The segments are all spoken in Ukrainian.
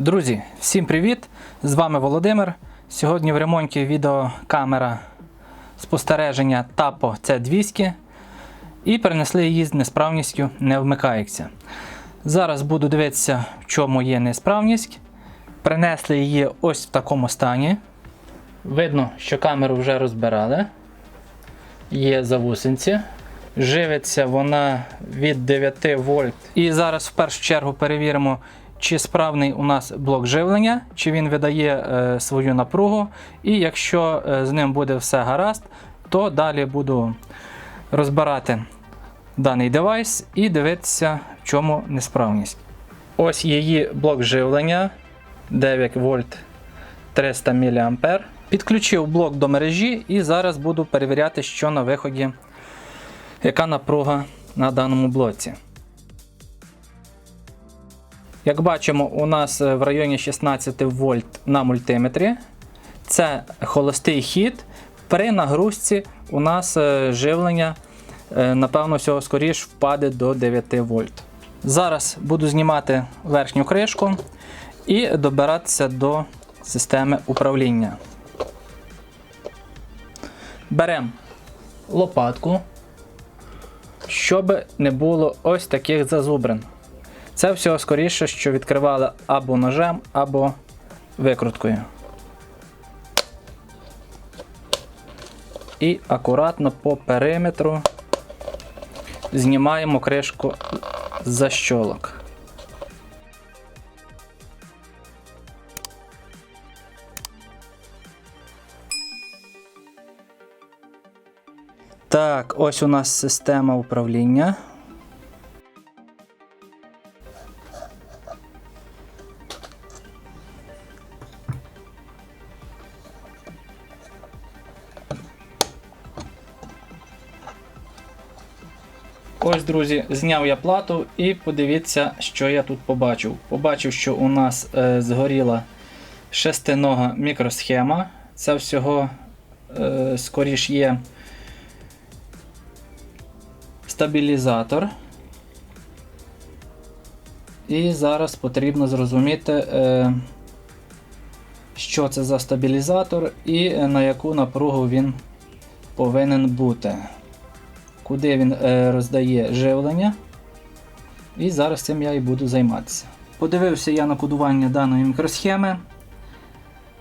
Друзі, всім привіт! З вами Володимир. Сьогодні в ремонті відеокамера спостереження Tapo C200 і перенесли її з несправністю не вмикається. Зараз буду дивитися, в чому є несправність. Принесли її ось в такому стані. Видно, що камеру вже розбирали. Є завусенці. Живиться вона від 9 вольт. І зараз в першу чергу перевіримо, чи справний у нас блок живлення, чи він видає е, свою напругу. І якщо е, з ним буде все гаразд, то далі буду розбирати даний девайс і дивитися, в чому несправність. Ось її блок живлення 9 вольт 300 мА. Підключив блок до мережі і зараз буду перевіряти, що на виході, яка напруга на даному блоці. Як бачимо, у нас е, в районі 16 вольт на мультиметрі. Це холостий хід. При нагрузці у нас е, живлення, е, напевно, всього скоріш впаде до 9 вольт. Зараз буду знімати верхню кришку і добиратися до системи управління. Беремо лопатку, щоб не було ось таких зазубрин. Це всього скоріше, що відкривали або ножем, або викруткою. І акуратно по периметру знімаємо кришку з защолок. Так, ось у нас система управління. Ось, друзі, зняв я плату і подивіться, що я тут побачив. Побачив, що у нас е, згоріла шестинога мікросхема. Це всього е, скоріш є стабілізатор. І зараз потрібно зрозуміти, е, що це за стабілізатор і на яку напругу він повинен бути куди він е, роздає живлення. І зараз цим я і буду займатися. Подивився я на кодування даної мікросхеми.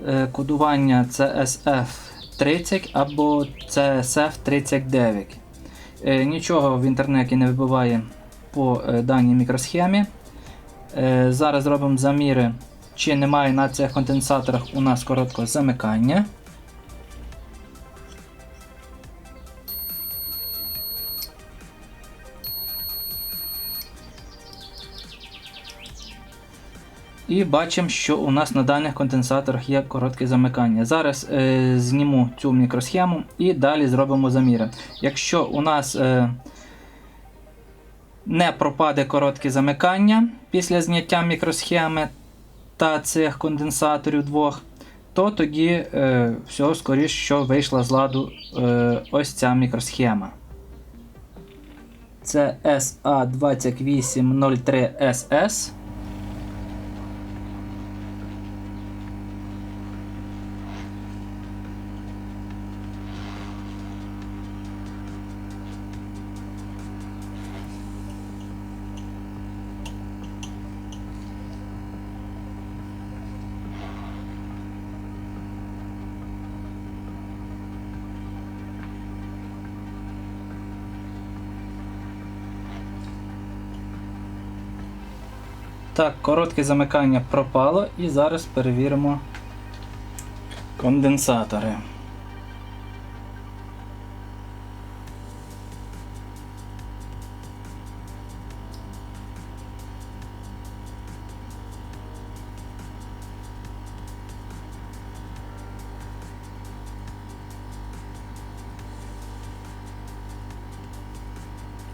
Е, кодування CSF30 або CSF39. Е, нічого в інтернеті не вибиває по даній мікросхемі. Зараз зробимо заміри, чи немає на цих конденсаторах у нас короткого замикання. І бачимо, що у нас на даних конденсаторах є коротке замикання. Зараз е, зніму цю мікросхему і далі зробимо заміри. Якщо у нас е, не пропаде коротке замикання після зняття мікросхеми та цих конденсаторів двох, то тоді е, всього скоріш, що вийшла з ладу е, ось ця мікросхема. Це SA2803SS. Так, коротке замикання пропало і зараз перевіримо конденсатори.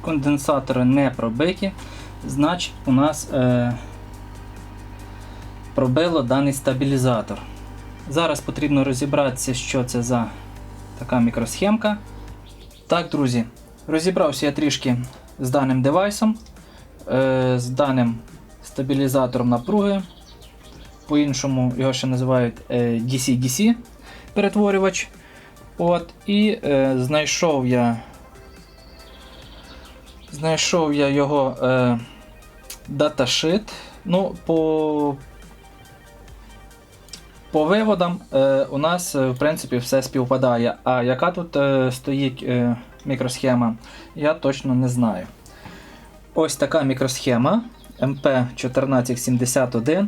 Конденсатори не пробиті, значить у нас е, пробило даний стабілізатор. Зараз потрібно розібратися, що це за така мікросхемка. Так, друзі, розібрався я трішки з даним девайсом, е, з даним стабілізатором напруги. по-іншому його ще називають е, DC-DC перетворювач. От, І е, знайшов я знайшов я його е, даташит. Ну, по, по виводам е, у нас е, в принципі все співпадає. А яка тут е, стоїть мікросхема, я точно не знаю. Ось така мікросхема MP1471.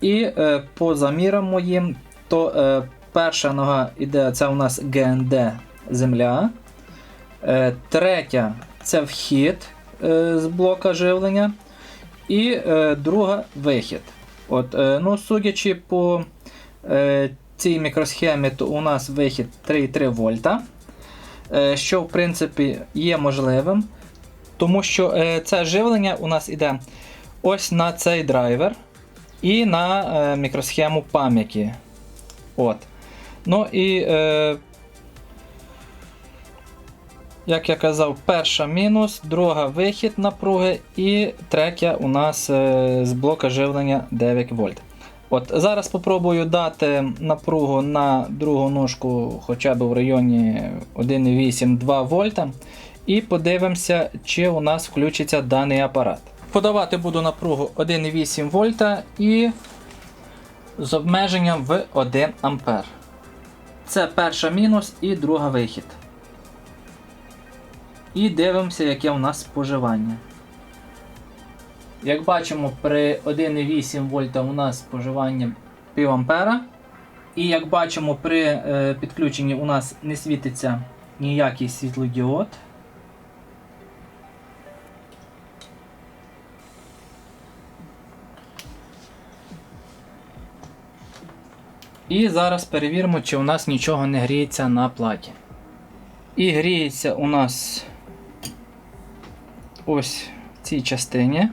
І по замірам моїм, то перша нога іде, це у нас ГНД земля. Третя це вхід з блока живлення. І друга вихід. От, ну, Судячи по цій мікросхемі, то у нас вихід 3,3 вольта, е, що в принципі є можливим. Тому що е, це живлення у нас іде ось на цей драйвер і на е, мікросхему пам'яті. От. Ну і, е, як я казав, перша мінус, друга вихід напруги, і третя у нас е, з блока живлення 9 вольт. От Зараз спробую дати напругу на другу ножку хоча б в районі 1,8-2 вольта. І подивимося, чи у нас включиться даний апарат. Подавати буду напругу 1,8 вольта і з обмеженням в 1 ампер. Це перша мінус і друга вихід. І дивимося, яке у нас споживання. Як бачимо, при 1,8 вольта у нас споживання пів ампера. І як бачимо, при е, підключенні у нас не світиться ніякий світлодіод. І зараз перевіримо, чи у нас нічого не гріється на платі. І гріється у нас ось в цій частині.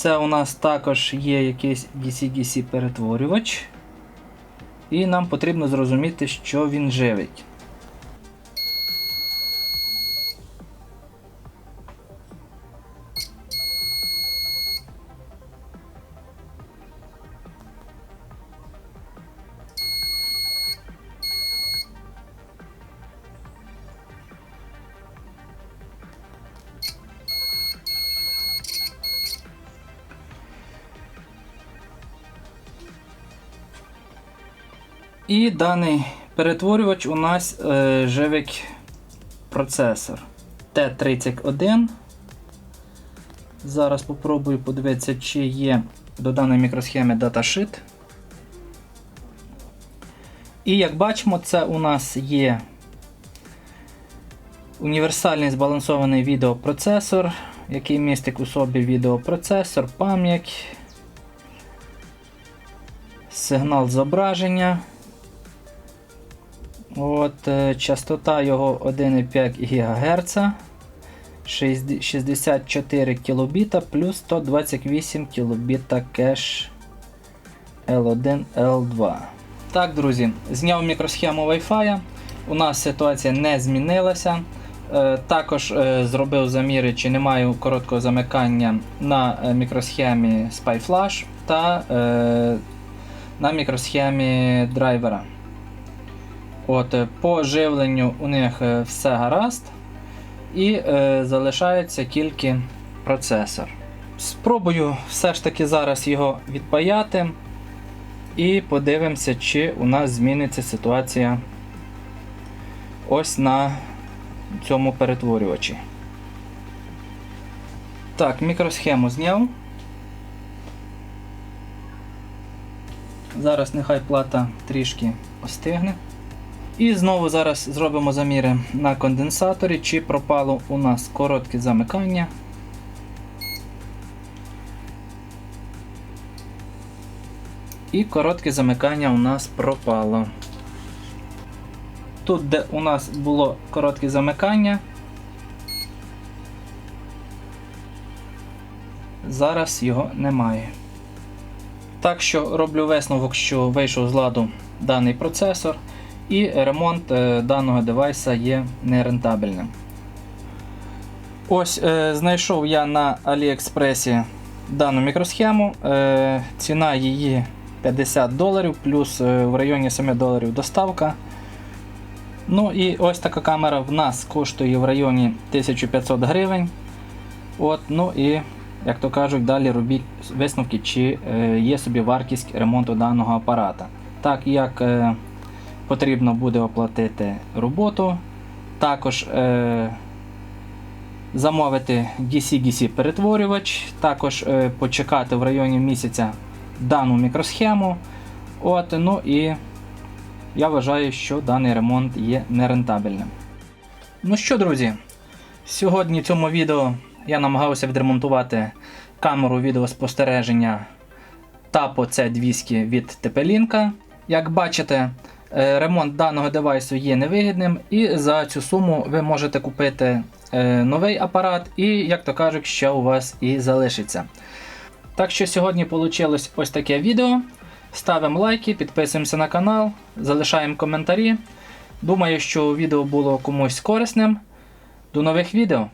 Це у нас також є якийсь DC-DC перетворювач. І нам потрібно зрозуміти, що він живить. І даний перетворювач у нас е, живить процесор T31. Зараз спробую подивитися, чи є до даної мікросхеми даташит. І як бачимо, це у нас є універсальний збалансований відеопроцесор, який містить у собі відеопроцесор, пам'ять, сигнал зображення. От, е, Частота його 1,5 ГГц, 64 кБ плюс 128 кБ кеш L1, L2. Так, друзі, зняв мікросхему Wi-Fi. У нас ситуація не змінилася. Е, Також е, зробив заміри, чи немає короткого замикання на мікросхемі SpyFlash та на мікросхемі драйвера. От, е, По живленню у них е, все гаразд. І е, залишається тільки процесор. Спробую все ж таки зараз його відпаяти. І подивимося, чи у нас зміниться ситуація ось на цьому перетворювачі. Так, мікросхему зняв. Зараз нехай плата трішки остигне. І знову зараз зробимо заміри на конденсаторі, чи пропало у нас коротке замикання. І коротке замикання у нас пропало. Тут, де у нас було коротке замикання, зараз його немає. Так що роблю висновок, що вийшов з ладу даний процесор, і ремонт е, даного девайса є нерентабельним. Ось е, знайшов я на Аліекспресі дану мікросхему. Е, ціна її 50 доларів, плюс в районі 7 доларів доставка. Ну і ось така камера в нас коштує в районі 1500 гривень. От, ну і, як то кажуть, далі робіть висновки, чи є собі вартість ремонту даного апарата. Так як потрібно буде оплатити роботу, також е, замовити DC-DC перетворювач, також е, почекати в районі місяця дану мікросхему. От, ну і я вважаю, що даний ремонт є нерентабельним. Ну що, друзі, сьогодні в цьому відео я намагався відремонтувати камеру відеоспостереження Tapo C200 від TP-Link. Як бачите, ремонт даного девайсу є невигідним, і за цю суму ви можете купити е, новий апарат, і, як то кажуть, ще у вас і залишиться. Так що сьогодні вийшло ось таке відео. Ставимо лайки, підписуємося на канал, залишаємо коментарі. Думаю, що відео було комусь корисним. До нових відео!